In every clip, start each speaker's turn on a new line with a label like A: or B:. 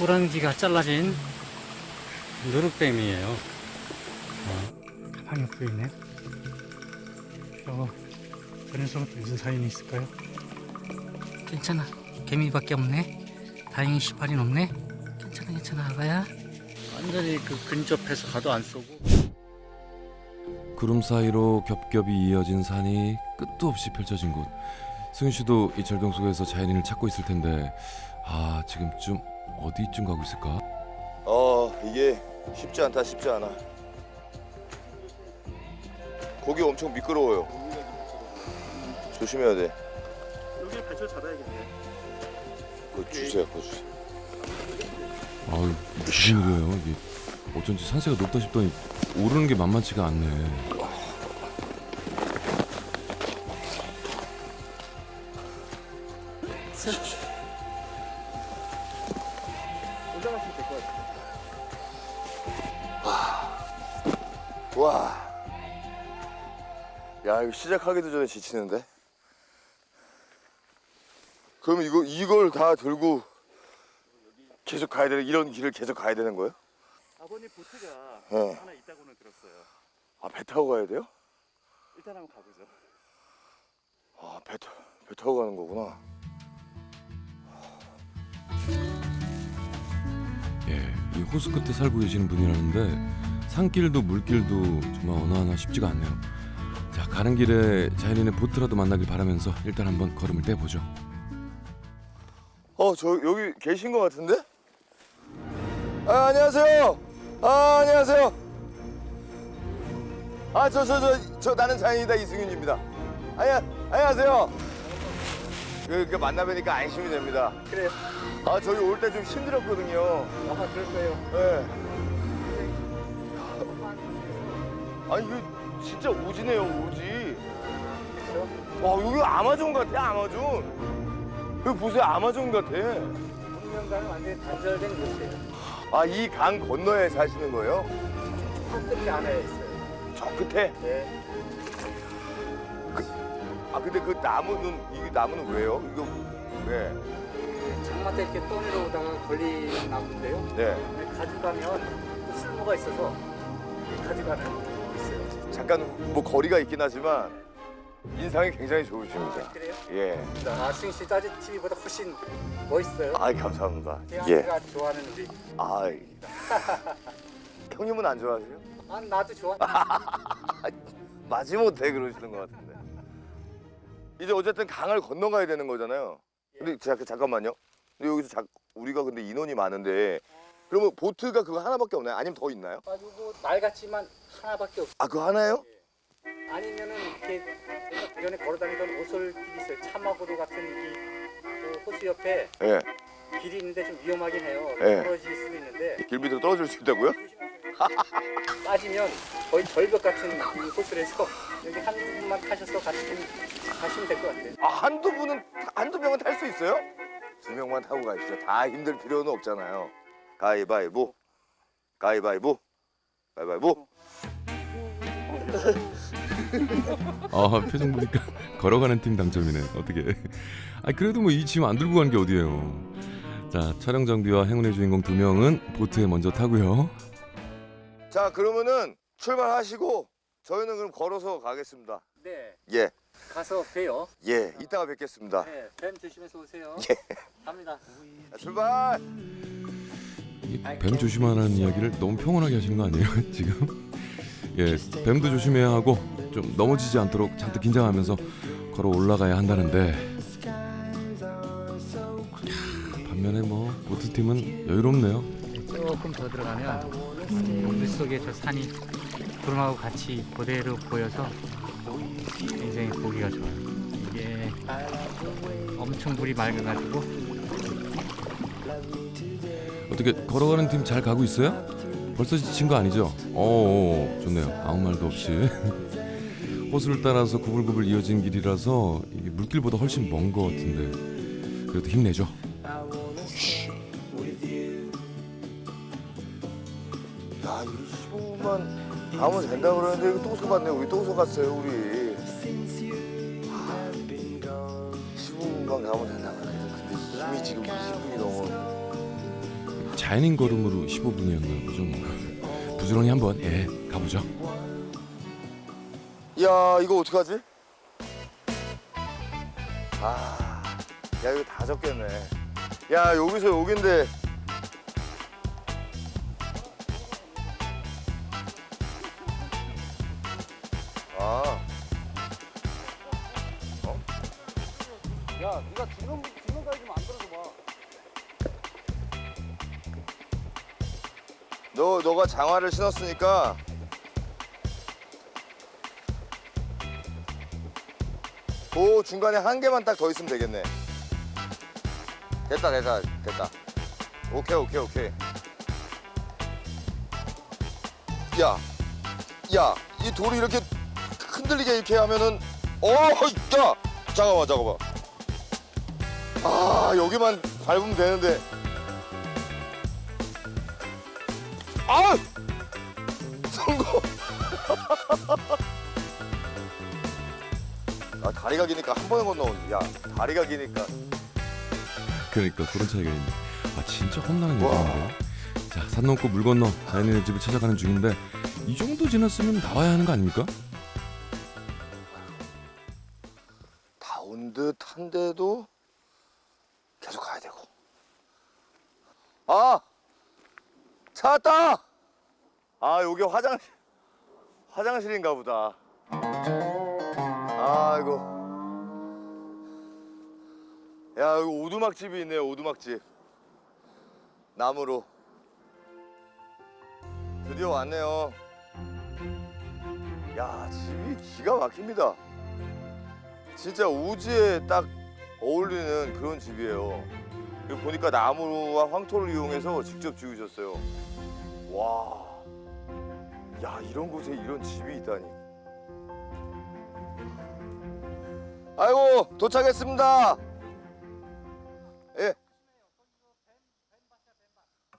A: 호랑지가 잘라진 누룩뱀이에요. 어, 가방에 보이네. 어, 저 녀석은 또 무슨 사연이 있을까요? 괜찮아. 개미밖에 없네. 다행히 시발이 없네. 괜찮아, 괜찮아, 아가야. 완전히 그 근접해서 가도 안 쏘고.
B: 구름 사이로 겹겹이 이어진 산이 끝도 없이 펼쳐진 곳. 승윤 씨도 이 절경 속에서 자연인을 찾고 있을 텐데 아 지금쯤 어디쯤 가고 있을까?
C: 어 이게 쉽지 않다 쉽지 않아 고기 엄청 미끄러워요 조심해야 돼
D: 여기 발전 잡아야겠네.
C: 그거 주세요 그거 주세요
B: 아유 무슨 일이에요 이게 어쩐지 산세가 높다 싶더니 오르는 게 만만치가 않네.
D: 올라가시면 될 것 같아요.
C: 와. 야, 이거 시작하기도 전에 지치는데? 그럼 이거, 이걸 다 들고 계속 가야 되는, 이런 길을 계속 가야 되는 거예요?
D: 아버님 보트가
C: 네.
D: 하나 있다고는 들었어요.
C: 아, 배 타고 가야 돼요?
D: 일단 한번 가보죠.
C: 아, 배, 타, 배 타고 가는 거구나.
B: 호수 끝에 살고 계시는 분이라는데 산길도 물길도 정말 어느 하나 쉽지가 않네요. 자 가는 길에 자연인의 보트라도 만나길 바라면서 일단 한번 걸음을 떼보죠.
C: 어, 저 여기 계신 것 같은데? 아, 안녕하세요. 아, 안녕하세요. 아, 저, 저, 저, 저 나는 자연이다 이승윤입니다. 아야, 안녕하세요. 그, 그 만나 뵈니까 안심이 됩니다.
D: 그래요.
C: 아, 저기 올때 좀 힘들었거든요.
D: 아마 그럴 거예요.
C: 네. 아니, 이거 진짜 오지네요, 오지. 와, 여기 아마존 같아, 아마존. 여기 보세요, 아마존 같아.
D: 운명과는 완전히 단절된 곳이에요.
C: 아, 이 강 건너에 사시는 거예요?
D: 끝이 안에 있어요.
C: 저 끝에?
D: 네.
C: 아, 근데 그 나무는, 이 나무는 왜요? 이거, 왜?
D: 장마 때 이렇게 떠내려 오다가 걸린 나무인데요.
C: 네.
D: 가져가면 또 쓸모가 있어서 가져가는 게 있어요.
C: 잠깐 뭐 거리가 있긴 하지만 인상이 굉장히 좋으십니다.
D: 그래요?
C: 예.
D: 아, 승희 씨 따지 TV보다 훨씬 멋있어요.
C: 아이, 감사합니다. 예.
D: 제가 좋아하는 우리.
C: 아이. 형님은 안 좋아하세요?
D: 아, 나도 좋아.
C: 마지못해 그러시는 것 같은데. 이제 어쨌든 강을 건너가야 되는 거잖아요. 근데 자, 잠깐만요. 근데 여기서 자, 우리가 근데 인원이 많은데 그러면 보트가 그거 하나밖에 없나요? 아니면 더 있나요?
D: 가지고 말 같지만 하나밖에 없어.
C: 아 그거 하나요?
D: 아니면은 이렇게 제가 그전에 걸어다니던 오솔길이 있어요. 참마고도 같은 이 그 호수 옆에
C: 예.
D: 길이 있는데 좀 위험하긴 해요.
C: 예.
D: 떨어질 수도 있는데
C: 길 밑으로 떨어질 수 있다고요?
D: 빠지면 거의 절벽 같은 이 호수라서 여기 한 분만 타셔서 같이 좀 가시면 될 것 같아요.
C: 아 한두 분은 한두 명은 탈 수 있어요? 두 명만 타고 가시죠. 다 힘들 필요는 없잖아요. 가위바위보. 가위바위보. 가위바위보.
B: 아 표정 보니까 걸어가는 팀 당첨이네. 어떻게? 아 그래도 뭐 이 짐 안 들고 가는 게 어디예요? 자 촬영 장비와 행운의 주인공 두 명은 보트에 먼저 타고요.
C: 자 그러면은 출발하시고 저희는 그럼 걸어서 가겠습니다.
D: 네,
C: 예.
D: 가서 봬요.
C: 예. 이따가 뵙겠습니다.
D: 네, 뱀 조심해서 오세요.
C: 예.
D: 갑니다.
C: 자, 출발.
B: 이 뱀 조심하라는 이야기를 너무 평온하게 하시는 거 아니에요 지금? 예, 뱀도 조심해야 하고 좀 넘어지지 않도록 잔뜩 긴장하면서 걸어 올라가야 한다는데 야, 반면에 뭐 보트 팀은 여유롭네요.
A: 조금 더 들어가면 물속에 저 산이 구름하고 같이 그대로 보여서 굉장히 보기가 좋아요. 이게 엄청 물이 맑아가지고
B: 어떻게 걸어가는 팀 잘 가고 있어요? 벌써 지친 거 아니죠? 어, 좋네요. 아무 말도 없이 호수를 따라서 구불구불 이어진 길이라서 이게 물길보다 훨씬 먼거 같은데 그래도 힘내죠.
C: 가면 된다 그러는데 이거 또 속았네. 우리 또 속았어요, 우리. 15분만 가면 된다 그러는데 근데 이미 지금 20분이 넘어.
B: 자연인 걸음으로 15분이었나 보죠. 뭐. 부지런히 한번 예 가보죠.
C: 야 이거 어떡하지? 아, 야 이거 다 적겠네. 야 여기서 여긴데.
D: 야, 네가 주는 주는 가좀 만들어줘 봐.
C: 너 너가 장화를 신었으니까. 그 중간에 한 개만 딱 더 있으면 되겠네. 됐다 됐다 됐다. 오케이 오케이 오케이. 야, 야, 이 돌이 이렇게 흔들리게 이렇게 하면은 어, 야, 잠깐만 잠깐만. 아 여기만 밟으면 되는데. 아! 성공! 아, 다리가 기니까 한 번에 건너오지. 야, 다리가 기니까.
B: 그러니까 그런 차이가 있네. 아 진짜 험난한
C: 와.
B: 여정인데요. 자, 산 넘고 물 건너 자연인의 집을 찾아가는 중인데 이 정도 지났으면 나와야 하는 거 아닙니까?
C: 다 온 듯한데도 계속 가야 되고. 아! 찾았다! 아, 여기 화장실. 화장실인가 보다. 아이고. 야, 여기 오두막집이 있네요, 오두막집. 나무로. 드디어 왔네요. 야, 집이 기가 막힙니다. 진짜 우지에 딱 어울리는 그런 집이에요. 여기 보니까 나무와 황토를 이용해서 직접 지으셨어요. 와, 야 이런 곳에 이런 집이 있다니. 아이고 도착했습니다. 예.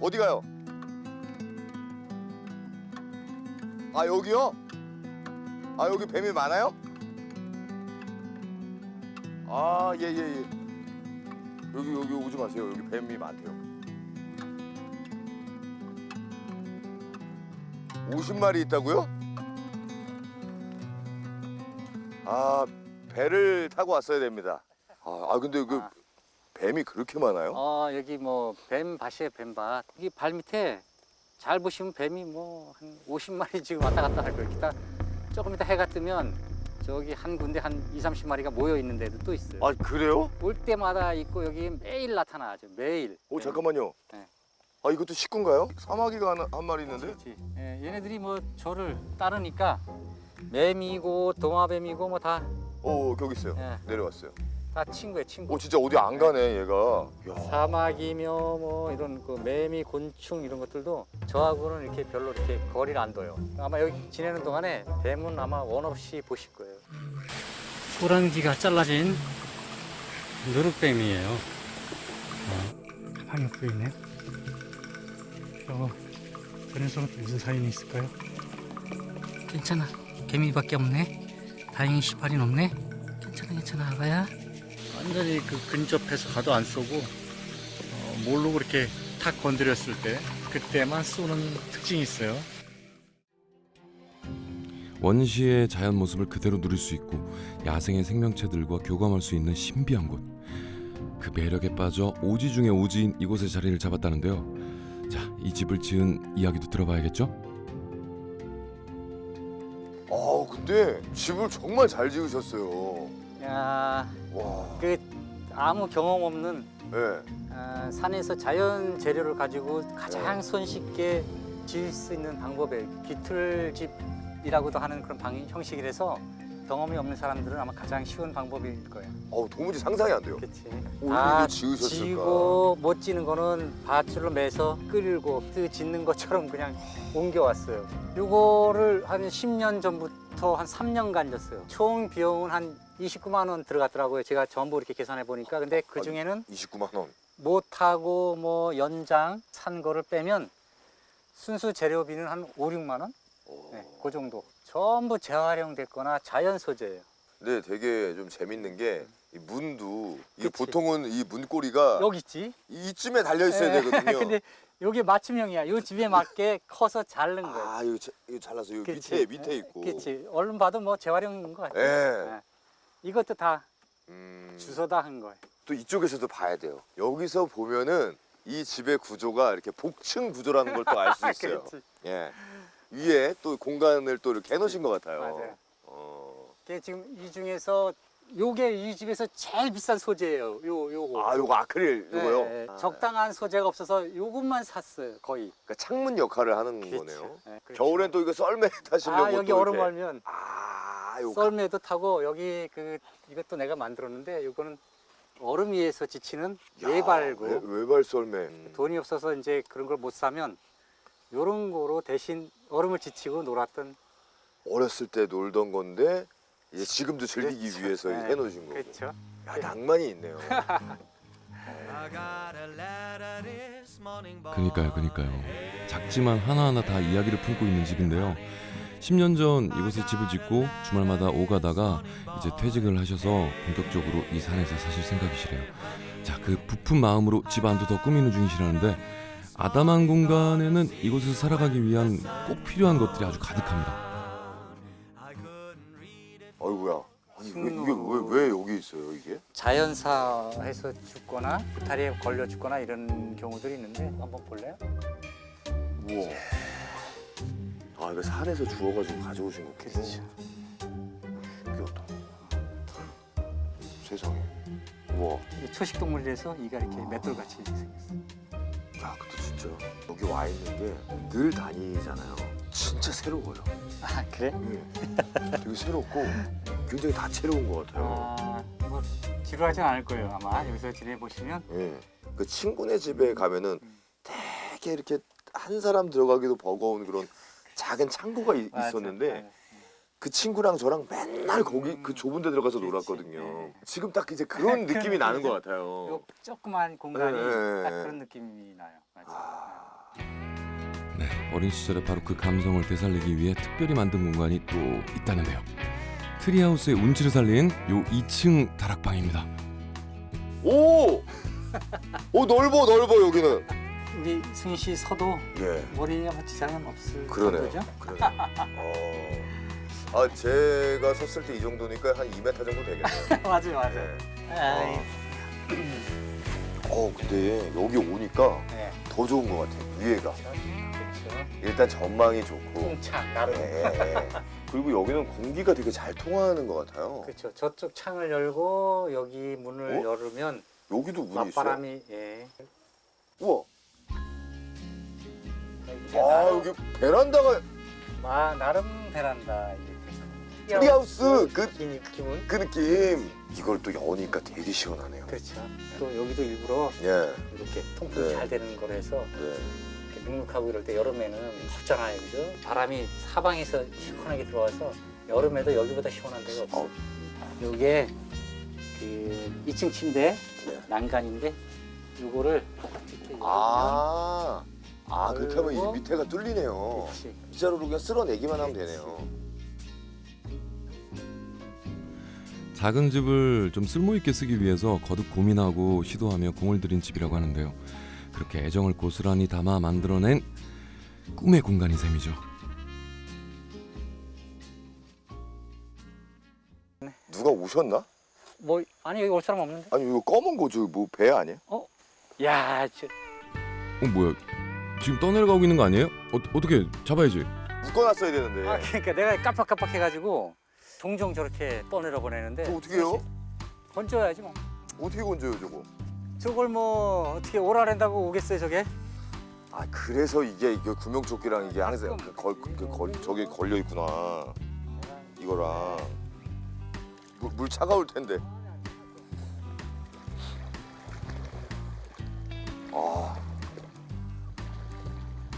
C: 어디 가요? 아 여기요? 아 여기 뱀이 많아요? 아, 예, 예, 예. 여기, 여기 오지 마세요. 여기 뱀이 많대요. 50마리 있다고요? 아, 배를 타고 왔어야 됩니다. 아, 아 근데 그
D: 아.
C: 뱀이 그렇게 많아요?
D: 어, 여기 뭐 뱀밭이에요, 뱀밭. 여기 발 밑에 잘 보시면 뱀이 뭐 한 50마리 지금 왔다 갔다 할 거예요. 기타 조금 이따 해가 뜨면 저기 한 군데 한 2, 30마리가 모여 있는 데도 또 있어요.
C: 아, 그래요?
D: 올 때마다 있고 여기 매일 나타나죠. 매일.
C: 오,
D: 네.
C: 잠깐만요.
D: 네.
C: 아, 이것도 식구인가요? 사마귀가 한, 한 마리 있는데?
D: 그렇지. 예, 얘네들이 뭐 저를 따르니까 뱀이고 도마뱀이고 뭐다다
C: 오, 거기 있어요.
D: 예.
C: 내려왔어요.
D: 친구예요, 친구.
C: 오, 진짜 어디 안 가네, 얘가. 야.
D: 사마귀며 뭐 이런 그 매미, 곤충 이런 것들도 저하고는 이렇게 별로 이렇게 거리를 안 둬요. 아마 여기 지내는 동안에 뱀은 아마 원 없이 보실 거예요.
A: 호랑지가 잘라진 누룩뱀이에요. 어, 가방에 보이네. 저, 저 녀석은 또 무슨 사연이 있을까요? 괜찮아. 개미밖에 없네. 다행히 시발이 없네. 괜찮아, 괜찮아, 아가야. 완전히 그 근접해서 가도 안 쏘고 어, 모르고 이렇게 탁 건드렸을 때 그때만 쏘는 특징이 있어요.
B: 원시의 자연 모습을 그대로 누릴 수 있고 야생의 생명체들과 교감할 수 있는 신비한 곳. 그 매력에 빠져 오지 중에 오지인 이곳에 자리를 잡았다는데요. 자, 이 집을 지은 이야기도 들어봐야겠죠?
C: 아, 근데 집을 정말 잘 지으셨어요.
D: 야,
C: 와,
D: 그 아무 경험 없는
C: 예.
D: 아, 산에서 자연 재료를 가지고 가장 손쉽게 지을 수 있는 방법에 비틀집이라고도 하는 그런 방, 형식이라서 경험이 없는 사람들은 아마 가장 쉬운 방법일 거예요.
C: 어우, 도무지 상상이 안 돼요.
D: 그렇지.
C: 오,
D: 다
C: 이거 지으셨을까?
D: 지고 못 지는 거는 밧줄로 매서 끌고 그 짓는 것처럼 그냥 옮겨왔어요. 이거를 한 10년 전부터 한 3년간 졌어요. 총 비용은 한 29만 원 들어갔더라고요. 제가 전부 이렇게 계산해 보니까 근데 그 중에는
C: 29만 원.
D: 못하고 뭐 연장 산 거를 빼면 순수 재료비는 한 5, 6만 원?
C: 오.
D: 네, 그 정도. 전부 재활용됐거나 자연 소재예요.
C: 근데 되게 좀 재밌는 게이 문도 이게
D: 그치.
C: 보통은 이 문고리가
D: 여기 있지.
C: 이쯤에 달려 있어야
D: 예.
C: 되거든요.
D: 근데 여기 맞춤형이야. 요 집에 맞게 커서 자른 거야.
C: 아 이거, 자- 이거 잘라서 여기
D: 그치.
C: 밑에 밑에 있고.
D: 그렇지. 얼른 봐도 뭐 재활용인 것 같아.
C: 예.
D: 이것도 다
C: 음,
D: 주워다 한 거예요.
C: 또 이쪽에서도 봐야 돼요. 여기서 보면은 이 집의 구조가 이렇게 복층 구조라는 걸 또 알 수 있어요.
D: 그렇지.
C: 예. 위에 또 공간을 또 이렇게 해놓으신 것 같아요.
D: 맞아요.
C: 어.
D: 이게 지금 이 중에서 요게 이 집에서 제일 비싼 소재예요. 요 요거.
C: 아, 요거 아크릴 요거요.
D: 네,
C: 아,
D: 적당한 소재가 없어서 요것만 샀어요. 거의.
C: 그러니까 창문 역할을 하는
D: 그렇죠.
C: 거네요.
D: 네, 그렇죠.
C: 겨울엔 또 이거 썰매 타시려고
D: 아 여기
C: 또
D: 얼음
C: 이렇게.
D: 얼면
C: 아, 요
D: 썰매도 타고 여기 그 이것도 내가 만들었는데 요거는 얼음 위에서 지치는
C: 야,
D: 외발고
C: 외, 외발 썰매. 음.
D: 돈이 없어서 이제 그런 걸 못 사면 요런 거로 대신 얼음을 지치고 놀았던
C: 어렸을 때 놀던 건데 이제 지금도 즐기기
D: 그렇죠.
C: 위해서
D: 네,
C: 해놓으신 거고.
D: 그렇죠.
C: 야, 낭만이 있네요.
B: 그니까요, 그니까요. 작지만 하나하나 다 이야기를 품고 있는 집인데요. 10년 전 이곳에 집을 짓고 주말마다 오가다가 이제 퇴직을 하셔서 본격적으로 이 산에서 사실 생각이시래요. 자, 그 부푼 마음으로 집 안도 더 꾸미는 중이시라는데 아담한 공간에는 이곳에서 살아가기 위한 꼭 필요한 것들이 아주 가득합니다.
C: 어이구야. 아니, 왜, 이게 왜, 왜 여기 있어요, 이게?
D: 자연사에서 죽거나 구타리에 걸려 죽거나 이런 경우들이 있는데 한번 볼래요?
C: 우와. 아, 이거 산에서 주워가지고 가져오신 거군요.
D: 그렇죠.
C: 귀엽다. 세상에. 우와.
D: 이 초식 동물에서 이가 이렇게 맷돌같이 생겼어.
C: 야, 근데 진짜 여기 와 있는 게 늘 다니잖아요. 진짜 새로워요.
D: 아 그래?
C: 예. 되게 새롭고 굉장히 다채로운 것 같아요.
D: 아, 뭐 지루하진 않을 거예요 아마 여기서 지내 보시면.
C: 예. 그 친구네 집에 가면은 되게 이렇게 한 사람 들어가기도 버거운 그런 작은 창고가 이-
D: 맞아.
C: 있었는데
D: 네.
C: 그 친구랑 저랑 맨날 거기 그 좁은 데 들어가서
D: 그치.
C: 놀았거든요.
D: 네.
C: 지금 딱 이제 그런 느낌이 나는 것 같아요.
D: 요 조그만 공간이
C: 네, 네,
D: 딱
C: 네.
D: 그런 느낌이 나요. 맞아.
C: 아,
B: 네, 어린 시절에 바로 그 감성을 되살리기 위해 특별히 만든 공간이 또 있다는데요. 트리하우스의 운치를 살린 요 2층 다락방입니다.
C: 오! 오 넓어 넓어 여기는.
D: 우리 승희 씨 서도
C: 예.
D: 머리가 뭐 지장은 없을
C: 그러네요.
D: 정도죠?
C: 그러네. 어. 아 제가 섰을 때 이 정도니까 한 2m 정도 되겠네요.
D: 맞아요, 맞아요.
C: 네.
D: 아이,
C: 어 근데 여기 오니까
D: 네.
C: 더 좋은 것 같아요. 위에가
D: 그렇죠.
C: 일단 전망이 좋고.
D: 통창
C: 예,
D: 나름.
C: 예, 예. 그리고 여기는 공기가 되게 잘 통하는 것 같아요.
D: 그렇죠. 저쪽 창을 열고 여기 문을
C: 어?
D: 열으면
C: 여기도 문이 있어요.
D: 맞바람이 예.
C: 우와. 아
D: 나름,
C: 여기 베란다가
D: 아, 나름 베란다 이게.
C: 트리하우스 그,
D: 기, 기분.
C: 그 느낌. 이걸 또 여니까 되게 시원하네요.
D: 그렇죠. 또 여기도 일부러
C: 예.
D: 이렇게 통풍
C: 네.
D: 잘 되는 거라서
C: 네.
D: 이렇게 눅눅하고 이럴 때 여름에는 덥잖아요, 그죠? 바람이 사방에서 시원하게 들어와서 여름에도 여기보다 시원한 데가 없어.
C: 어.
D: 요 요게 그 2층 침대
C: 네.
D: 난간인데 요거를 이렇게
C: 아. 아 그렇게 하면 이 밑에가 뚫리네요. 빗자루로 그냥 쓸어내기만 하면 되네요.
B: 작은 집을 좀 쓸모 있게 쓰기 위해서 거듭 고민하고 시도하며 공을 들인 집이라고 하는데요. 그렇게 애정을 고스란히 담아 만들어낸 꿈의 공간인 셈이죠.
C: 누가 오셨나?
D: 뭐 아니 여기 올 사람 없는데?
C: 아니 이거 검은 거 저 뭐 배 아니야?
D: 야, 저,
B: 어 뭐야? 지금 떠내려가고 있는 거 아니에요? 어, 어떻게 잡아야지?
C: 묶어놨어야 되는데.
D: 아 그러니까 내가 깜빡깜빡 해가지고 종종 저렇게 떠내려 보내는데
C: 저 어떻게 해요?
D: 건져야지 뭐.
C: 어떻게 건져요 저거?
D: 저걸 뭐 어떻게 오라랜다고 오겠어요 저게?
C: 아 그래서 이게 이게 구명조끼랑 이게 항상 그 걸, 그 걸, 저게 걸려 있구나. 이거랑 물, 물 차가울 텐데.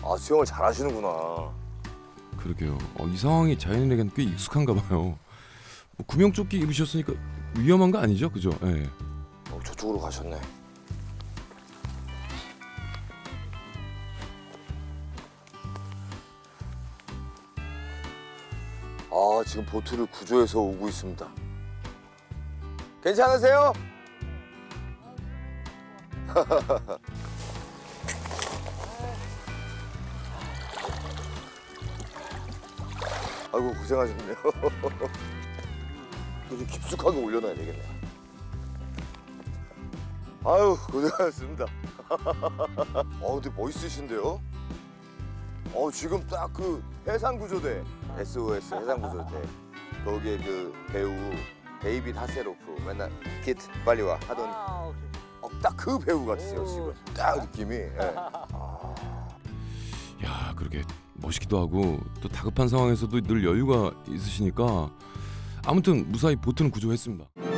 C: 아 수영을 잘 하시는구나.
B: 그러게요. 어, 이 상황이 자연인에겐 꽤 익숙한가 봐요. 뭐 구명조끼 입으셨으니까 위험한 거 아니죠? 그죠? 예.
C: 어, 저쪽으로 가셨네. 아 지금 보트를 구조해서 오고 있습니다. 괜찮으세요? 아이고 고생하셨네요. 이렇게 깊숙하게 올려놔야 되겠네. 아유 고생하셨습니다. 어 근데 멋있으신데요? 어 지금 딱 그 해상 구조대 SOS 해상 구조대 거기에 그 배우 데이빗 하세로프 맨날 기트 빨리 와 하던
D: 아,
C: 어, 딱 그 배우 같으세요
D: 오.
C: 지금 딱 느낌이 예.
B: 야 그러게 멋있기도 하고 또 다급한 상황에서도 늘 여유가 있으시니까 아무튼 무사히 보트는 구조했습니다.